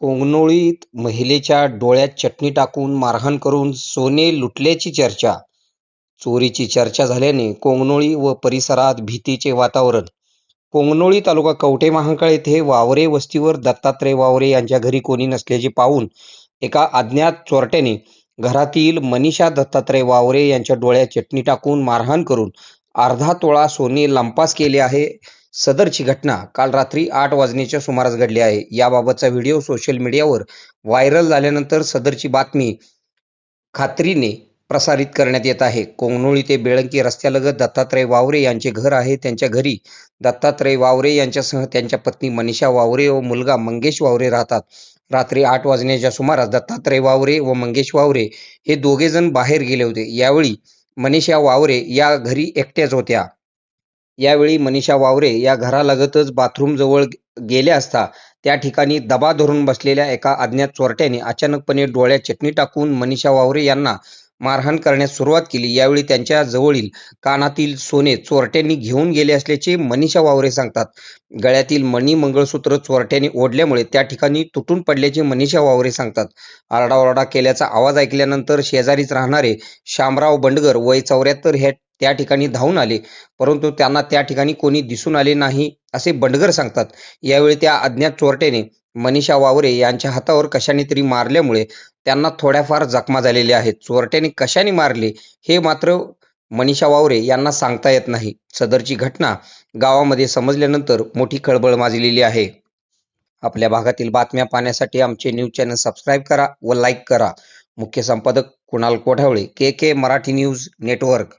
कोंगनोळीत महिलेच्या डोळ्यात चटणी टाकून मारहाण करून सोने लुटल्याची चर्चा. चोरीची चर्चा झाल्याने कोंगनोळी व परिसरात भीतीचे वातावरण. कोंगनोळी तालुका कवठे महांकाळ येथे वावरे वस्तीवर दत्तात्रय वावरे यांच्या घरी कोणी नसल्याचे पाहून एका अज्ञात चोरट्याने घरातील मनीषा दत्तात्रय वावरे यांच्या डोळ्यात चटणी टाकून मारहाण करून अर्धा तोळा सोने लंपास केले आहे. सदरची घटना काल रात्री आठ वाजण्याच्या सुमारास घडली आहे. याबाबतचा व्हिडिओ सोशल मीडियावर व्हायरल झाल्यानंतर सदरची बातमी खात्रीने प्रसारित करण्यात येत आहे. कोंगनोळी ते बेळंकी रस्त्यालगत दत्तात्रय वावरे यांचे घर आहे. त्यांच्या घरी दत्तात्रय वावरे यांच्यासह त्यांच्या पत्नी मनीषा वावरे व मुलगा मंगेश वावरे राहतात. रात्री आठ वाजण्याच्या सुमारास दत्तात्रय वावरे व मंगेश वावरे हे दोघे जण बाहेर गेले होते. यावेळी मनीषा वावरे या घरी एकट्याच होत्या. यावेळी मनीषा वावरे या घरालगतच बाथरूम जवळ गेल्या असता त्या ठिकाणी दबा धरून बसलेल्या एका अज्ञात चोरट्याने अचानकपणे डोळ्यात चटणी टाकून मनीषा वावरे यांना मारहाण करण्यास सुरुवात केली. यावेळी त्यांच्या जवळील कानातील सोने चोरट्यांनी घेऊन गेले असल्याचे मनीषा वावरे सांगतात. गळ्यातील मणी मंगळसूत्र चोरट्याने ओढल्यामुळे त्या ठिकाणी तुटून पडल्याचे मनीषा वावरे सांगतात. आरडाओरडा केल्याचा आवाज ऐकल्यानंतर शेजारीच राहणारे शामराव बंडगर वय चौऱ्याहत्तर हे त्या ठिकाणी धावून आले. परंतु त्यांना त्या ठिकाणी कोणी दिसून आले नाही असे बंडगर सांगतात. यावेळी त्या अज्ञात चोरट्याने मनीषा वावरे यांच्या हातावर कशाने तरी मारल्यामुळे त्यांना थोड्याफार जखमा झालेल्या आहेत. चोरट्याने कशाने मारले हे मात्र मनीषा वावरे यांना सांगता येत नाही. सदरची घटना गावामध्ये समजल्यानंतर मोठी खळबळ माजलेली आहे. आपल्या भागातील बातम्या पाहण्यासाठी आमचे न्यूज चॅनल सबस्क्राईब करा व लाईक करा. मुख्य संपादक Kunal Kothawale K K Marathi news network.